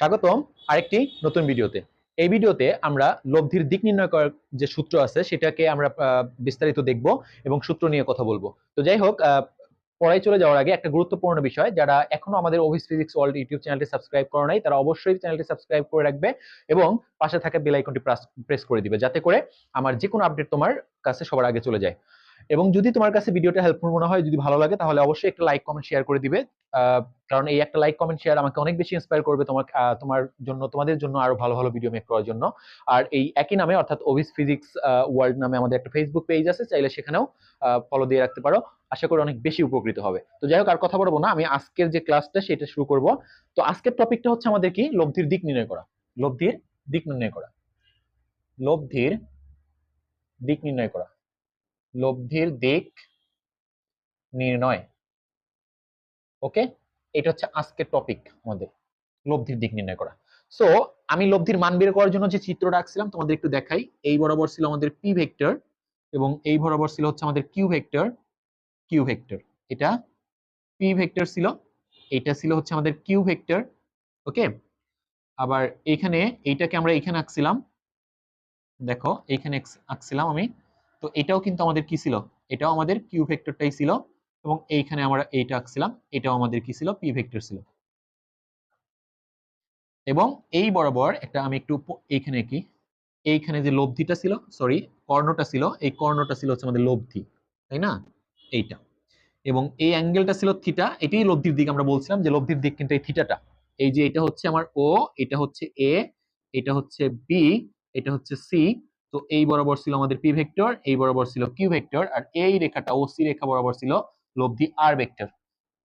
স্বাগতম আরেকটি নতুন ভিডিওতে। এই ভিডিওতে আমরা লব্ধির দিক নির্ণয় করার যে সূত্র আছে, সেটাকে আমরা বিস্তারিত দেখব এবং সূত্র নিয়ে কথা বলব। তো যাই হোক পড়ায় চলে যাওয়ার আগে একটা গুরুত্বপূর্ণ বিষয়, যারা এখনও আমাদের অফিস ফিজিক্স ওয়ার্ল্ড ইউটিউব চ্যানেলটি সাবস্ক্রাইব করে নাই, তারা অবশ্যই চ্যানেলটি সাবস্ক্রাইব করে রাখবে এবং পাশে থাকা বেল আইকনটি প্রেস করে দিবে, যাতে করে আমার যে কোনো আপডেট তোমার কাছে সবার আগে চলে যায়। এবং যদি তোমার কাছে ভিডিওটা হেল্পফুল মনে হয়, যদি ভালো লাগে, তাহলে অবশ্যই একটা লাইক কমেন্ট শেয়ার করে দিবে। কারণ এই একটা লাইক কমেন্ট শেয়ার আমাকে অনেক বেশি ইন্সপায়ার করবে তোমার তোমার জন্য, তোমাদের জন্য আরও ভালো ভালো ভিডিও মেক করার জন্য। আর এই একই নামে, অর্থাৎ অভিস ফিজিক্স ওয়ার্ল্ড নামে আমাদের একটা ফেসবুক পেজ আছে, চাইলে সেখানেও ফলো দিয়ে রাখতে পারো। আশা করি অনেক বেশি উপকৃত হবে। তো যাই হোক, আর কথা বলব না, আমি আজকের যে ক্লাসটা সেটা শুরু করব। তো আজকের টপিকটা হচ্ছে আমাদের কি? লব্ধির দিক নির্ণয় করা। লব্ধির দিক নির্ণয় করা। লব্ধির দিক নির্ণয় করা। লব্ধির দিক নির্ণয়। ওকে? এটা হচ্ছে আজকের টপিক আমাদের, লব্ধির দিক নির্ণয় করা। সো আমি লব্ধির মান বের করার জন্য যে চিত্রটা আঁকছিলাম, তোমাদের একটু দেখাই। এই বরাবর ছিল আমাদের পি ভেক্টর এবং এই বরাবর ছিল হচ্ছে আমাদের কিউ ভেক্টর কিউ ভেক্টর এটা পি ভেক্টর ছিল, এটা ছিল হচ্ছে আমাদের কিউ ভেক্টর ওকে? আবার এখানে, এইটাকে আমরা এখানে আঁকছিলাম। দেখো আঁকস- আঁকছিলাম আমি তো এটাও কিন্তু আমাদের কি ছিল? এটাও আমাদের কিউ ভেক্টরটাই ছিল এবং এইখানে আমরা এইটা আঁকছিলাম, এটাও আমাদের কি ছিল? পি ভেক্টর ছিল। এবং এই বরাবর একটা আমি একটু এইখানে কি এইখানে যে লব্ধিটা ছিল সরি কর্ণটা ছিল, এই কর্ণটা ছিল হচ্ছে আমাদের লব্ধি, তাই না? এইটা। এবং এই অ্যাঙ্গেলটা ছিল থিটা, এটাই লব্ধির দিক আমরা বলছিলাম যে লব্ধির দিক কিন্তু এই থিটাটা। এই যে এটা হচ্ছে আমার ও এটা হচ্ছে এ এটা হচ্ছে বি এটা হচ্ছে সি তো এই বরাবর ছিল আমাদের পি ভেক্টর এই বরাবর ছিল কিউ ভেক্টর আর এই রেখাটা ও সি রেখা বরাবর ছিল লব্ধি আর ভেক্টর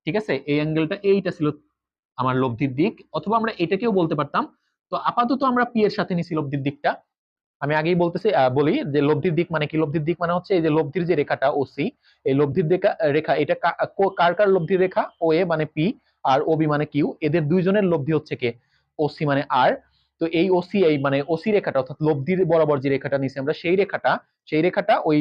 ঠিক আছে? এই অ্যাঙ্গেলটা এইটা ছিল আমার লব্ধির দিক, অথবা আমরা এটাকেও বলতে পারতাম। তো আপাতত আমরা পি এর সাথে নিছি লব্ধির দিকটা। আমি আগেই বলতেছি বলি যে লব্ধির দিক মানে কি? লব্ধির দিক মানে হচ্ছে এই যে লব্ধির যে রেখাটা ও সি এই লব্ধির রেখা, এটা কার কার লব্ধির রেখা? ও এ মানে পি আর ও বি মানে কিউ এদের দুইজনের লব্ধি হচ্ছে কে? ও সি মানে আর তো এই ও সি এই মানে ওসি রেখাটা, অর্থাৎ লব্ধির বরাবর যে রেখাটা নিছি আমরা, সেই রেখাটা সেই রেখাটা ওই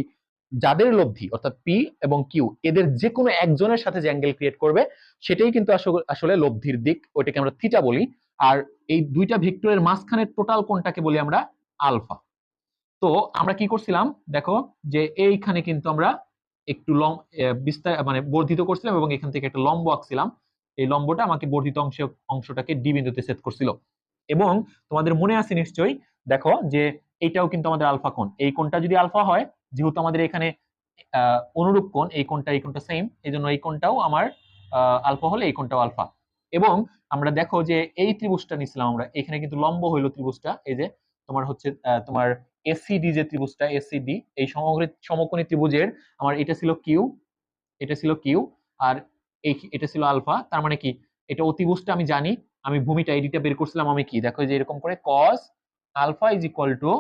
যাদের লব্ধি, অর্থাৎ পি এবং কিউ এদের যে কোনো একজনের সাথে যে অ্যাঙ্গেল ক্রিয়েট করবে, সেটাই কিন্তু আসলে- লব্ধির দিক, ওইটাকে আমরা থিটা বলি। আর এই দুইটা ভেক্টরের মাঝখানের টোটাল কোনটাকে বলি আমরা আলফা তো আমরা কি করছিলাম? দেখো যে এইখানে কিন্তু আমরা একটু লম বিস্তার মানে বর্ধিত করছিলাম এবং এখান থেকে একটা লম্ব আঁকছিলাম। এই লম্বটা আমাকে বর্ধিত অংশ, অংশটাকে ডি বিন্দুতে সেট করছিল। এবং তোমাদের মনে আছে নিশ্চয়ই, দেখো যে এইটাও কিন্তু আমাদের আলফা কোণ। এই কোণটা যদি আলফা হয়, যেহেতু আমাদের এখানে অনুরূপ কোণ, এই কোণটা এই কোণটা সেম এই জন্য এই কোণটাও আমার আলফা হলে এই কোণটাও আলফা। এবং আমরা দেখো যে এই ত্রিভুজটা নিছিলাম আমরা, এখানে কিন্তু লম্ব হইল ত্রিভুজটা, এই যে তোমার হচ্ছে তোমার এসিডি যে ত্রিভুজটা এসিডি এই সমগ্র, সমকোণী ত্রিভুজের আমার এটা ছিল কিউ এটা ছিল কিউ আর এই, এটা ছিল আলফা, তার মানে কি? এটা অতিভুজটা আমি জানি আমি ভূমিটা এডিটা বের করছিলাম, আমি কি? দেখো যে এরকম করে cos alpha is equal to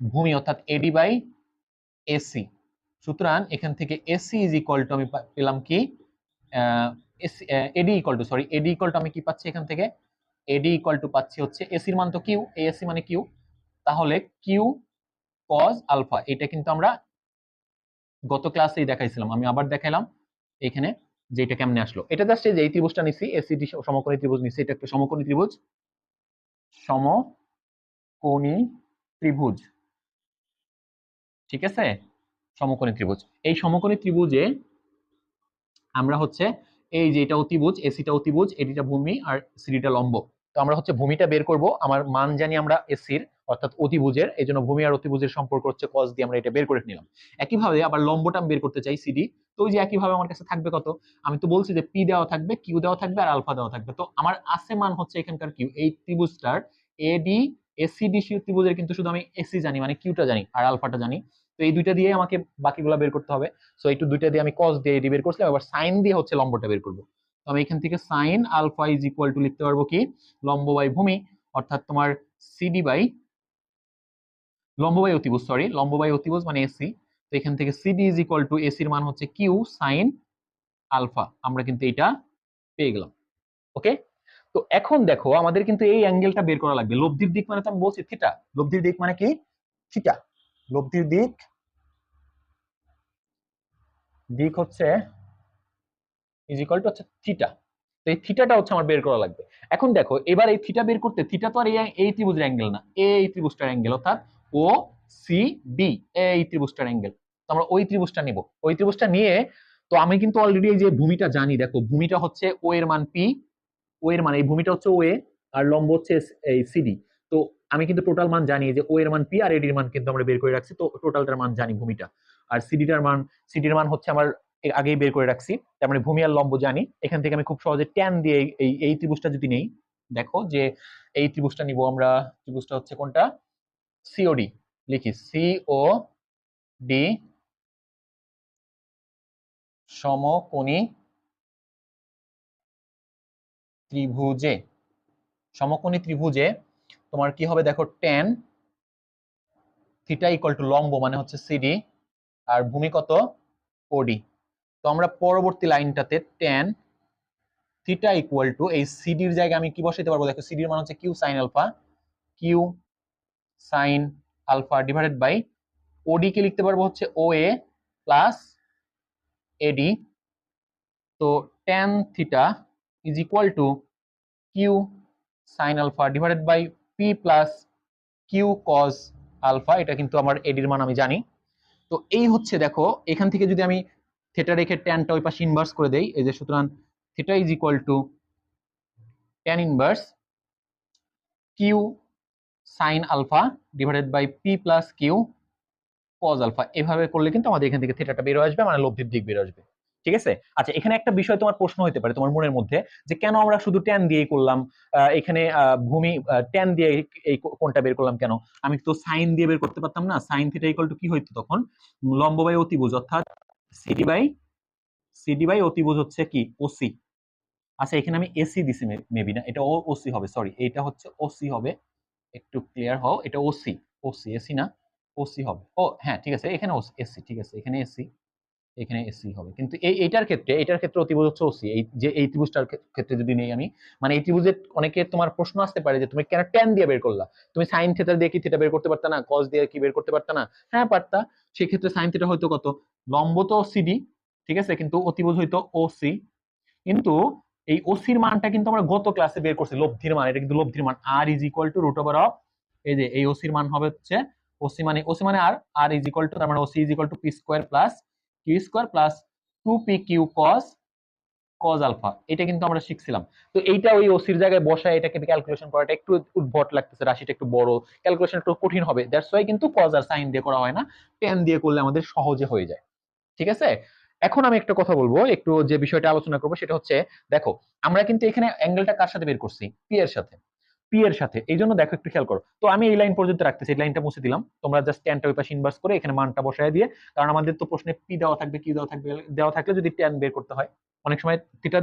ভূমি অর্থাৎ এডি বাই এসি সুতরাং এখান থেকে এসি ইজ ইকুয়াল টু আমি পেলাম কি? AD equal to sorry AD equal to আমি কি পাচ্ছি এখান থেকে? এডি ইকুয়াল টু পাচ্ছি হচ্ছে এসির মান তো কিউ এসি মানে কিউ তাহলে কিউ cos আলফা এটা কিন্তু আমরা গত ক্লাসেই দেখাইছিলাম, আমি আবার দেখাইলাম, এখানে যে এটা কেমনে আসলো? এটা জাস্ট এই যে এই ত্রিভুজটা নিছি এসিডি সমকোণী ত্রিভুজ নিছি, এটা একটা সমকোণী ত্রিভুজ। সমকোণী ত্রিভুজ। ঠিক আছে? সমকোণী ত্রিভুজ। এই সমকোণী ত্রিভুজে আমরা হচ্ছে এই যে এটা অতিভুজ এসিটা অতিভুজ এডিটা ভূমি আর সিডিটা লম্ব। তো আমরা হচ্ছে ভূমিটা বের করব। আমার মান জানি আমরা এসির অর্থাৎ অতিভুজের এই জন্য ভূমি আর অতিভুজের সম্পর্ক হচ্ছে cos দিয়ে আমরা এটা বের করে নিলাম। একইভাবে আবার লম্বটা আমি বের করতে চাই সিডি তো ওই যে একইভাবে আমার কাছে থাকবে কত? আমি তো বলছি যে পি দেওয়া থাকবে কিউ দেওয়া থাকবে আর আলফা দেওয়া থাকবে। তো আমার আছে মান হচ্ছে এখানকার কিউ এই ত্রিভুজটার এডি এসিডি ত্রিভুজের কিন্তু শুধু আমি এসি জানি মানে কিউটা জানি আর আলফাটা জানি। তো এই দুইটা দিয়ে আমাকে বাকিগুলো বের করতে হবে। সো এই দুইটা দিয়ে আমি cos দিয়ে এডি বের করছিলাম, এবার সাইন দিয়ে হচ্ছে লম্বটা বের করব। তো আমি এখান থেকে sine alpha is equal to লিখতে পারব কি? লম্ব বাই ভূমি, অর্থাৎ তোমার সিডি বাই লম্ব অতিভুজ সরি লম্ব অতিভুজ মানে এসি তো এখান থেকে সিডি ইজ ইকুয়াল টু এসির মান হচ্ছে কিউ সাইন আলফা আমরা কিন্তু এটা পেয়ে গেলাম। ওকে তো এখন দেখো, আমাদের কিন্তু এই অ্যাঙ্গেলটা বের করা লাগবে। লব্ধির দিক মানে তো আমি বলছি থিটা লব্ধির দিক মানে কি? থিটা লব্ধির দিক দিক হচ্ছে ইজ ইকুয়াল টু হচ্ছে থিটা তো এই থিটাটা হচ্ছে আমার বের করা লাগবে। এখন দেখো, এবার এই থিটা বের করতে থিটা তো আর এই এই ত্রিভুজের অ্যাঙ্গেল না। এই ত্রিভুজটার অ্যাঙ্গেল অর্থাৎ ও সি ডি এই ত্রিভুজটার অ্যাঙ্গেল তো আমরা ওই ত্রিভুজটা নিব। ওই ত্রিভুজটা নিয়ে, তো আমি কিন্তু অলরেডি এই যে ভূমিটা জানি, দেখো ভূমিটা হচ্ছে ও এর মান পি ও এর মান, এই ভূমিটা হচ্ছে ও এ আর লম্ব হচ্ছে এই সিডি তো আমি কিন্তু টোটাল মান জানি যে ও এর মান পি আর এডির মান কিন্তু আমরা বের করে রাখছি, তো টোটালটার মান জানি ভূমিটা। আর সিডিটার মান সিডির মান হচ্ছে আমার আগেই বের করে রাখছি, তার মানে ভূমি আর লম্ব জানি। এখান থেকে আমি খুব সহজে ট্যান দিয়ে এই এই ত্রিভুজটা যদি নেই, দেখো যে এই ত্রিভুজটা নিব আমরা, ত্রিভুজটা হচ্ছে কোনটা? সিওডি লিখি সিও ডি সমকোণী ত্রিভুজে সমকোণী ত্রিভুজে তোমার কি হবে দেখো টেন থিটা ইকুয়াল টু লম্ব মানে হচ্ছে সিডি আর ভূমি কত ওডি তো আমরা পরবর্তী লাইনটাতে টেন থিটা ইকুয়াল টু এই সিডির জায়গায় আমি কি বসাইতে পারব? দেখো সিডির মান হচ্ছে Q sine alpha Q sine alpha divided by OD কে লিখতে পারব হচ্ছে ও এ প্লাস এডি তো tan theta is equal to Q sine alpha divided by P plus Q cos alpha এটা কিন্তু আমার এডির মান, আমি জানি। তো এই হচ্ছে দেখো, এখান থেকে যদি আমি থিটা রেখে ট্যানটা ওই পাশে ইনভার্স করে দেই, এই যে সুতরাং theta is equal to tan inverse Q sine alpha divided by P plus Q cos alpha এভাবে করলে কিন্তু আমাদের এখান থেকে থিটাটা বের আসবে মানে লব্ধির দিক বের আসবে। ঠিক আছে? আচ্ছা এখানে একটা বিষয় তোমার প্রশ্ন হতে পারে তোমার মনের মধ্যে, যে কেন আমরা শুধু ট্যান দিয়েই করলাম? এখানে ভূমি ট্যান দিয়ে এই কোনটা বের করলাম কেন? আমি তো সাইন দিয়ে বের করতে পারতাম না। সাইন থিটা ইকুয়াল টু কি হইতো তখন? লম্ব বাই অতিভুজ, অর্থাৎ সিডি বাই সিডি বাই অতিভুজ হচ্ছে কি? ওসি আচ্ছা এখানে আমি এসি দিছি মেবি না, এটা ওসি হবে সরি এটা হচ্ছে ওসি হবে। একটু ক্লিয়ার হও, এটা ওসি ওসি এসি না? ওসি হবে। ও হ্যাঁ ঠিক আছে, এখানে এসি ঠিক আছে, এখানে এসি এখানে এসি হবে। কিন্তু এই, এইটার ক্ষেত্রে এটার ক্ষেত্রে অতিভুজ হচ্ছে ওসি এই যে, এই ত্রিভুজটার ক্ষেত্রে যদি নেই আমি মানে এই ত্রিভুজের অনেকে তোমার প্রশ্ন আসতে পারে যে, তুমি কেন ট্যান দিয়ে বের করলা? তুমি সাইন থিটা দিয়ে কি থিটা বের করতে পারতা না? কস দিয়ে কি বের করতে পারতা না? হ্যাঁ পারতা। সেই ক্ষেত্রে সাইন থিটা হয়তো কত? লম্ব তো সিডি ঠিক আছে, কিন্তু অতিভুজ হয়তো ওসি কিন্তু এই ওসির মানটা কিন্তু আমরা গত ক্লাসে বের করছি, লব্ধির মান, এটা কিন্তু লব্ধির মান R is equal to root over of এই যে, এই ওসির মান হবে হচ্ছে ওসি মানে ওসি মানে R R is equal to তার মানে OC is equal to P square plus Q square plus two P Q cos cos alpha এটা কিন্তু আমরা শিখছিলাম। তো এইটা ওই ওসির জায়গায় বসায়, এটাকে ক্যালকুলেশন করাটা একটু উদ্ভট লাগতেছে, রাশিটা একটু বড় ক্যালকুলেশন একটু কঠিন হবে দ্যাটস ওয়াই কিন্তু কজ আর সাইন দিয়ে করা হয় না টেন দিয়ে করলে আমাদের সহজে হয়ে যায়, ঠিক আছে? এখন আমি একটা কথা বলব, একটু যে বিষয়টা আলোচনা করব সেটা হচ্ছে, দেখো, আমরা কিন্তু এখানে অ্যাঙ্গেলটা কার সাথে বের করছি? পি এর সাথে। পি এর সাথে। এই জন্য দেখো একটু খেয়াল করো। তো আমি এই লাইন পর্যন্ত রাখতেছি, এই লাইনটা মুছে দিলাম। তোমরা জাস্ট ট্যানটা ওই পাশে ইনভার্স করে এখানে মানটা বসায় দিয়ে, কারণ আমাদের তো প্রশ্নে পি দেওয়া থাকবে কি দেওয়া থাকবে, দেওয়া থাকলে যদি ট্যান বের করতে হয়, অনেক সময় থিটা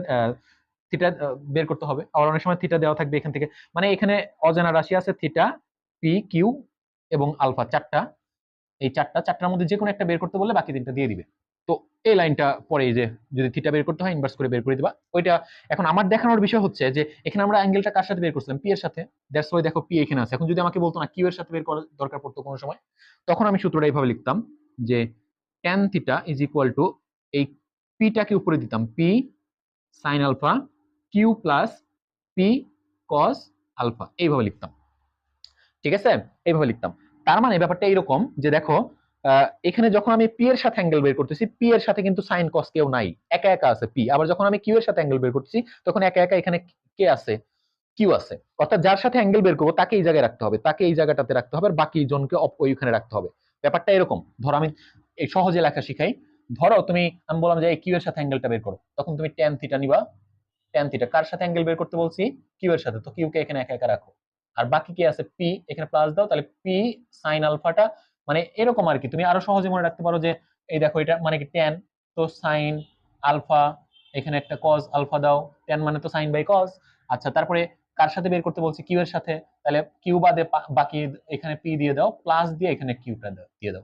থিটা বের করতে হবে। আবার অনেক সময় থিটা দেওয়া থাকবে এখান থেকে। মানে এখানে অজানা রাশি আছে থিটা পি কিউ এবং আলফা চারটা। এই চারটা, চারটার মধ্যে যে কোনো একটা বের করতে বললে বাকি তিনটা দিয়ে দিবে। তো এই লাইনটা পরে যে যদি থিটা বের করতে হয় ইনভার্স করে বের করে দিবা। ওইটা এখন আমার দেখানোর বিষয় হচ্ছে যে, এখানে আমরা অ্যাঙ্গেলটা কার সাথে বের করছিলাম? পি এর সাথে। দ্যাটস ওয়াই দেখো পি এখানে আছে। এখন যদি আমাকে বলতো না কিউ এর সাথে বের করার দরকার পড়তো কোনো সময়, তখন আমি সূত্রটা এইভাবে লিখতাম যে tan theta is equal to এই পিটাকে উপরে দিতাম। P sine alpha Q plus P cos alpha এইভাবে লিখতাম। ঠিক আছে? এইভাবে লিখতাম। তার মানে ব্যাপারটা এইরকম যে দেখো এখানে যখন আমি পি এর সাথে অ্যাঙ্গেল বের করতেছি পি এর সাথে কিন্তু সাইন কস কেউ নাই। একা একা আছে পি আবার যখন আমি কিউ এর সাথে অ্যাঙ্গেল বের করতেছি, তখন একা একা এখানে কে আছে কিউ আছে। অর্থাৎ যার সাথে অ্যাঙ্গেল বের করব, তাকে এই জায়গায় রাখতে হবে, তাকে এই জায়গাটাতে রাখতে হবে, আর বাকি জনকে ওইখানে রাখতে হবে। ব্যাপারটা এরকম। ধরো আমি এই সহজে লেখা শিখাই। ধরো তুমি, আমি বললাম যে এই কিউ এর সাথে অ্যাঙ্গেলটা বের করো। তখন তুমি ট্যান থিটা নিবা। ট্যান থিটা কার সাথে অ্যাঙ্গেল বের করতে বলছি? কিউ এর সাথে। তো কিউ কে এখানে একা একা রাখো। আর বাকি কি আছে পি এখানে প্লাস দাও, তাহলে পি সাইন আলফাটা মানে এরকম আর কি তুমি আরও সহজে মনে রাখতে পারো যে, এই দেখো এটা মানে কি ট্যান তো সাইন আলফা এখানে একটা কজ আলফা দাও। ট্যান মানে তো সাইন বাই কজ আচ্ছা তারপরে কার সাথে বের করতে বলছি? কিউ এর সাথে। তাহলে কিউ বাদে বাকি এখানে পি দিয়ে দাও প্লাস দিয়ে এখানে কিউটা দিয়ে দাও।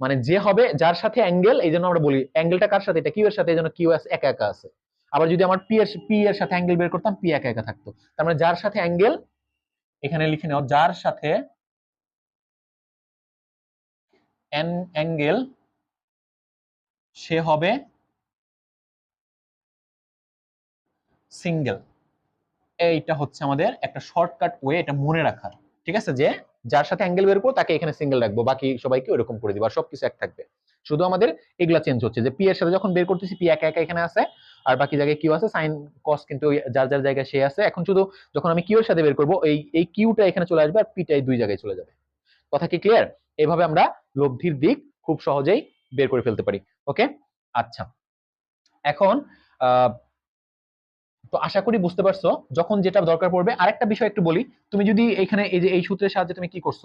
মানে যে হবে, যার সাথে অ্যাঙ্গেল এই জন্য আমরা বলি অ্যাঙ্গেলটা কার সাথে? এটা কিউ এর সাথে, এই জন্য কিউ একা একা আছে। আবার যদি আমার পি এর পি এর সাথে অ্যাঙ্গেল বের করতাম পি একা একা থাকতো। তার মানে যার সাথে অ্যাঙ্গেল এখানে লিখে নাও, যার সাথে অ্যাঙ্গেল সে হবে সিঙ্গেল এইটা হচ্ছে আমাদের একটা শর্টকাট ওয়ে এটা মনে রাখার। ঠিক আছে? যে যার সাথে অ্যাঙ্গেল বের করব, তাকে এখানে সিঙ্গেল রাখব, বাকি সবাইকে ওইরকম করে দিব, আর সবকিছু এক থাকবে। শুধু আমাদের এগুলা চেঞ্জ হচ্ছে, যে পি এর সাথে যখন বের করতেছি পি একা একা এখানে আছে, আর বাকি জায়গায় কিউ আছে সাইন কস কিন্তু যার যার জায়গায় সে আছে। এখন শুধু যখন আমি কিউ এর সাথে বের করব, এই এই কিউটা এখানে চলে আসবে, আর পিটা এই দুই জায়গায় চলে যাবে। কথা কি ক্লিয়ার এভাবে আমরা লব্ধির দিক খুব সহজেই বের করে ফেলতে পারি। ওকে আচ্ছা। এখন তো আশা করি বুঝতে পারছ, যখন যেটা দরকার পড়বে, আরেকটা বিষয় একটু বলি। তুমি যদি এখানে এই যে, এই সূত্রের সাহায্যে তুমি কি করছ?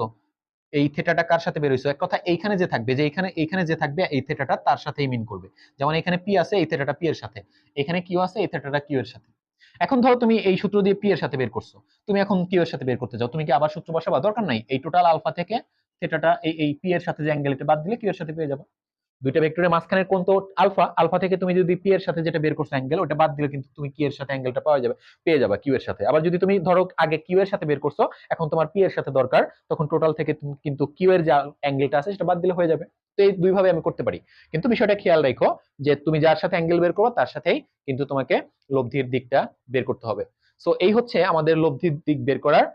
এই থেটাটা কার সাথে বের হইছো? এক কথা, এইখানে যে থাকবে, যে এখানে এইখানে যে থাকবে, এই থেটাটা তার সাথেই মিন করবে। যেমন এখানে পি আছে, এই থেটাটা পি এর সাথে। এখানে কিউ আছে, এই থেটাটা কিউ এর সাথে। এখন ধরো তুমি এই সূত্র দিয়ে পি এর সাথে বের করছ। তুমি এখন কিউ এর সাথে বের করতে যাও। তুমি কি আবার সূত্র বসাবা? দরকার নাই। এই টোটাল আলফা থেকে থেটাটা এই এই পি এর সাথে যে অ্যাঙ্গেল এটা বাদ দিলে কিউ এর সাথে পেয়ে যাবে। দুইটা ভেক্টরের মাঝখানের কোণ তো আলফা আলফা থেকে তুমি যদি পি এর সাথে যেটা বের করছ অ্যাঙ্গেল ওটা বাদ দিলে কিন্তু তুমি কি এর সাথে অ্যাঙ্গেলটা পাওয়া যাবে, পেয়ে যাবে কিউ এর সাথে। আবার যদি তুমি ধরো আগে কিউ এর সাথে বের করছ, এখন তোমার পি এর সাথে দরকার, তখন টোটাল থেকে কিন্তু কিউ এর যা অ্যাঙ্গেলটা আছে সেটা বাদ দিলে হয়ে যাবে। তো এই দুই ভাবে আমি করতে পারি। কিন্তু বিষয়টা খেয়াল রাখো যে তুমি যার সাথে অ্যাঙ্গেল বের করো তার সাথেই কিন্তু তোমাকে লব্ধির দিকটা বের করতে হবে। সো এই হচ্ছে আমাদের লব্ধির দিক বের করার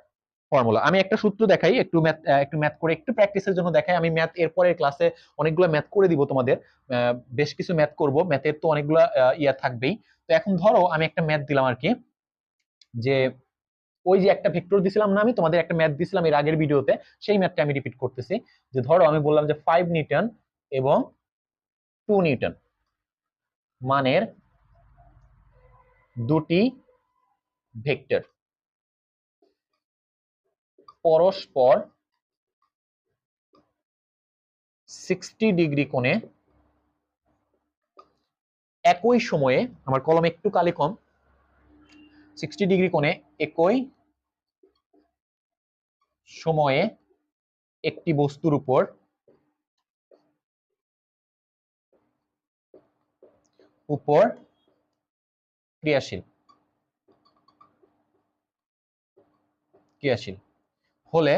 ফর্মুলা আমি একটা সূত্র দেখাই, একটু ম্যাথ একটু ম্যাথ করে, একটু প্র্যাকটিসের জন্য দেখাই। আমি ম্যাথ এরপরের ক্লাসে অনেকগুলো ম্যাথ করে দিব তোমাদের। বেশ কিছু ম্যাথ করব। ম্যাথের তো অনেকগুলো ইয়া থাকবেই। তো এখন ধরো আমি একটা ম্যাথ দিলাম আর কি, যে ওই যে একটা ভেক্টর দিছিলাম না আমি, তোমাদের একটা ম্যাথ দিছিলাম এর আগের ভিডিওতে সেই ম্যাথটা আমি রিপিট করতেছি। যে ধরো আমি বললাম যে ফাইভ নিউটন এবং টু নিউটন মানের দুটি ভেক্টর পরস্পর সিক্সটি ডিগ্রি কোণে একই সময়ে, আমার কলম একটু কালি কম সিক্সটি ডিগ্রি কোণে একই সময়ে একটি বস্তুর উপর উপর ক্রিয়াশীল। ক্রিয়াশীল। হলে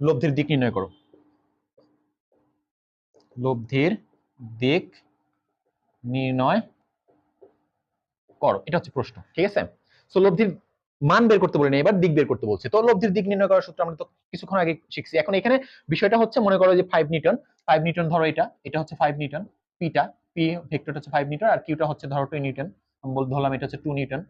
লব্ধির দিক নির্ণয় করো। লব্ধির দিক নির্ণয় করো। এটা হচ্ছে প্রশ্ন, ঠিক আছে? সো লব্ধির মান বের করতে বলিনি, এবার দিক বের করতে বলছে। তো লব্ধির দিক নির্ণয় করার সূত্র আমরা তো কিছুক্ষণ আগে শিখছি। এখন এখানে বিষয়টা হচ্ছে, মনে করো যে ফাইভ নিউটন ফাইভ নিউটন ধরো এটা এটা হচ্ছে ফাইভ নিউটন পিটা পি ভেক্টরটা হচ্ছে ফাইভ নিউটন, আর কিউটা হচ্ছে ধরো টু নিউটন। বল ধরলাম এটা হচ্ছে টু নিউটন।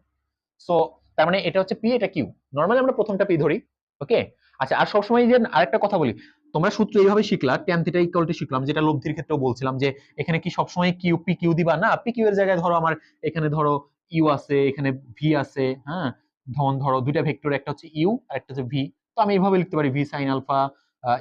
সো তার মানে এটা হচ্ছে পি এটা কিউ নর্মালি আমরা প্রথমটা পি ধরি ওকে আচ্ছা আর সবসময় যে আরেকটা কথা বলি, তোমরা সূত্র এইভাবে শিখলা ট্যান থিটা ইকুয়াল টু শিখলাম, যেটা লব্ধির ক্ষেত্রেও বলছিলাম যে এখানে কি সবসময় কিউ পি কিউ দিবা? না পি কিউ এর জায়গায় ধরো আমার এখানে ধরো ইউ আছে, এখানে ভি আছে হ্যাঁ? ধন ধরো দুইটা ভেক্টর একটা হচ্ছে ইউ আর একটা হচ্ছে ভি তো আমি এইভাবে লিখতে পারি V sine alpha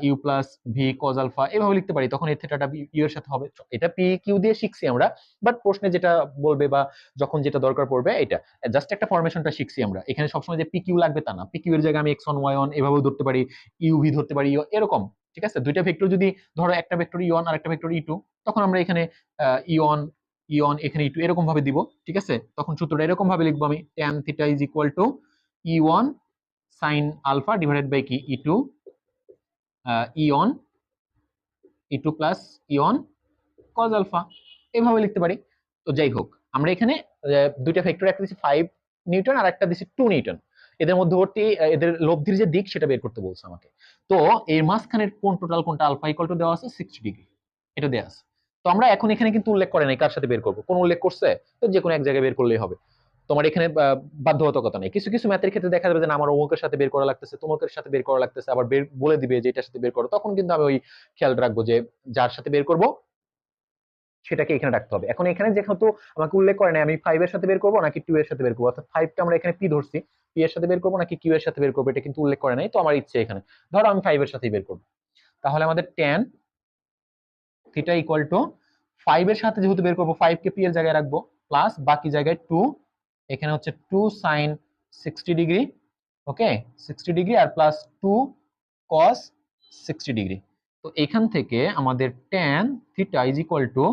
U plus V cos alpha এভাবে লিখতে পারি। তখন এই থেটাটা ইউ এর সাথে হবে। এটা পি কিউ দিয়ে শিখছি আমরা বাট প্রশ্নে যেটা বলবে বা যখন যেটা দরকার পড়বে, এটা। জাস্ট একটা ফরমেশনটা শিখছি আমরা। এখানে সবসময় যে পি কিউ লাগবে তা না। পি কিউ এর জায়গায় আমি এক্স ওয়ান ওয়াই ওয়ান এভাবেও ধরতে পারি। ইউ ভি ধরতে পারি এরকম। ঠিক আছে? দুইটা ভেক্টর যদি ধরো একটা ভেক্টর ই ওয়ান আর একটা ভেক্টর ই টু তখন আমরা এখানে ই ওয়ান ই ওয়ান এখানে ই টু এরকম ভাবে দিব। ঠিক আছে? তখন সূত্রটা এরকম ভাবে লিখব আমি। Tan theta is equal to E one sine alpha divided by কি? E two E one E two plus E one cos alpha এভাবে লিখতে পারি। তো যাই হোক, আমরা এখানে দুইটা ভেক্টর একটা দিচ্ছি ফাইভ নিউটন আর একটা দিচ্ছি টু নিউটন এদের মধ্যবর্তী এদের লব্ধির যে দিক সেটা বের করতে বলছে আমাকে। তো এর মাঝখানের কোন টোটাল কোনটা আলফা ইকুয়াল টু দেওয়া আছে? সিক্সটি ডিগ্রি এটা দেওয়া আছে। তো আমরা এখন এখানে কিন্তু উল্লেখ করে নাই কার সাথে বের করব। কোন উল্লেখ করছে? তো যে কোনো এক জায়গায় বের করলেই হবে। তোমার এখানে বাধ্যবাধকতা নেই। কিছু কিছু ম্যাথের ক্ষেত্রে দেখা যাবে যে আমার অমুকের সাথে বের করা লাগতেছে, তোমাকের সাথে বের করা লাগতেছে, আবার বের, বলে দিবে যে এটার সাথে বের করো। তখন কিন্তু আমি ওই খেয়াল রাখব যে যার সাথে বের করব, সেটাকে এখানে রাখতে হবে। এখন এখানে যেহেতু আমাকে উল্লেখ করে নাই, আমি ফাইভ এর সাথে বের করব নাকি টু এর সাথে বের করব? অর্থাৎ ফাইভটা আমরা এখানে পি ধরছি। পি এর সাথে বের করব নাকি কিউ এর সাথে বের করব? এটা কিন্তু উল্লেখ করে নাই, তো আমার ইচ্ছে এখানে। ধরো আমি ফাইভ এর সাথেই বের করব। তাহলে আমাদের tan theta equal to five এর সাথে যেহেতু বের করব ফাইভ কে পি এর জায়গায় রাখব প্লাস বাকি জায়গায় টু এখানে হচ্ছে two sine sixty degree okay sixty degree আর plus two cos sixty degree তো এখান থেকে আমাদের tan theta is equal to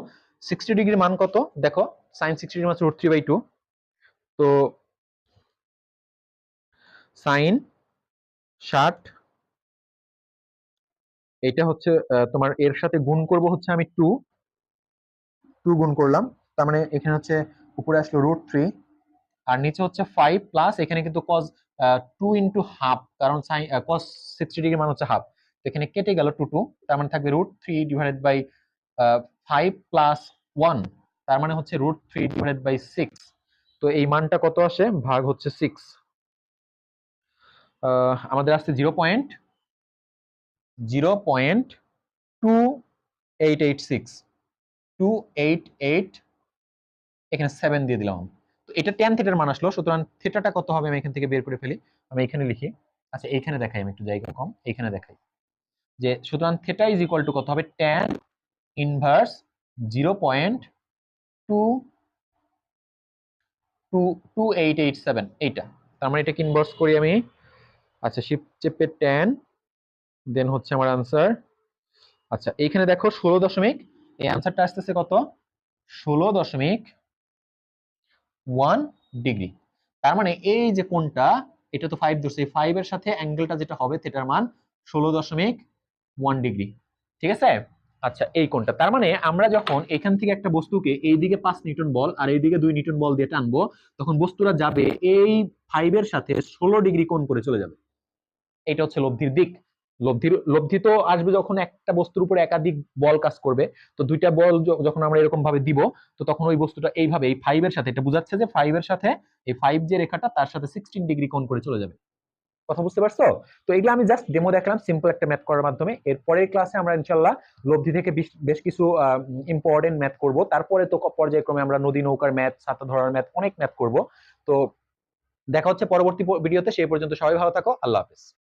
sixty ডিগ্রির মান কত? দেখো sine sixty degree root three by two তো সাইন ষাট, এটা হচ্ছে তোমার এর সাথে গুণ করব হচ্ছে আমি টু টু গুণ করলাম। তার মানে এখানে হচ্ছে উপরে আসলো রুট থ্রি আর নিচে হচ্ছে ফাইভ প্লাস এখানে কিন্তু কজ টু ইন্টু হাফ কারণ কজ সিক্সটি ডিগ্রি মান হচ্ছে হাফ তো এখানে কেটে গেল টু টু তার মানে থাকবে root three divided by five plus one তার মানে হচ্ছে root three divided by six তো এই মানটা কত আসে? ভাগ হচ্ছে সিক্স আমাদের আসছে zero point zero point two eight eight six two eight eight এখানে সেভেন দিয়ে দিলাম। এটা টেন থিটার মান আসলো, সুতরাং থিটাটা কত হবে আমি এখান থেকে বের করে ফেলি। আমি এখানে লিখি আচ্ছা এইখানে দেখাই আমি একটু জায়গা কম এইখানে দেখাই। যে সুতরাং থিটা ইজ ইকুয়াল টু কত হবে? Ten inverse zero point two two two eight eight seven এইটা। তার মানে এটাকে ইনভার্স করি আমি? আচ্ছা শিপ চেপে টেন দেন হচ্ছে আমার আনসার আচ্ছা এইখানে দেখো ষোলো দশমিক, এই আনসারটা আসতেছে কত? ষোলো দশমিক ওয়ান ডিগ্রি তার মানে এই যে কোনটা এটা তো ফাইভ ধরছে ফাইভ এর সাথে অ্যাঙ্গেলটা যেটা হবে সেটার মান ষোলো দশমিক ওয়ান ডিগ্রি ঠিক আছে? আচ্ছা এই কোনটা তার মানে আমরা যখন এখান থেকে একটা বস্তুকে এইদিকে পাঁচ নিউটন বল আর এইদিকে দুই নিউটন বল দিয়ে টানবো, তখন বস্তুরা যাবে এই ফাইভের সাথে ষোলো ডিগ্রি কোণ করে চলে যাবে। এটা হচ্ছে লব্ধির দিক। লব্ধির লব্ধি তো আসবে যখন একটা বস্তুর উপরে একাধিক বল কাজ করবে। তো দুইটা বল যখন আমরা এরকম ভাবে দিব, তো তখন ওই বস্তুটা এইভাবে, এই ফাইভ এর সাথে, এটা বোঝাচ্ছে যে ফাইভ এর সাথে, এই ফাইভ যে রেখাটা, তার সাথে সিক্সটিন ডিগ্রি কোণ করে চলে যাবে। কথা বুঝতে পারছ? তো এগুলো আমি জাস্ট ডেমো দেখলাম সিম্পল একটা ম্যাথ করার মাধ্যমে। এর পরের ক্লাসে আমরা ইনশাল্লাহ লব্ধি থেকে বেশ- বেশ কিছু ইম্পর্টেন্ট ম্যাথ করব। তারপরে তো পর্যায়ক্রমে আমরা নদী নৌকার ম্যাথ ছাতা ধরার ম্যাথ অনেক ম্যাথ করব। তো দেখা হচ্ছে পরবর্তী ভিডিওতে সেই পর্যন্ত সবাই ভালো থাকো, আল্লাহ হাফেজ।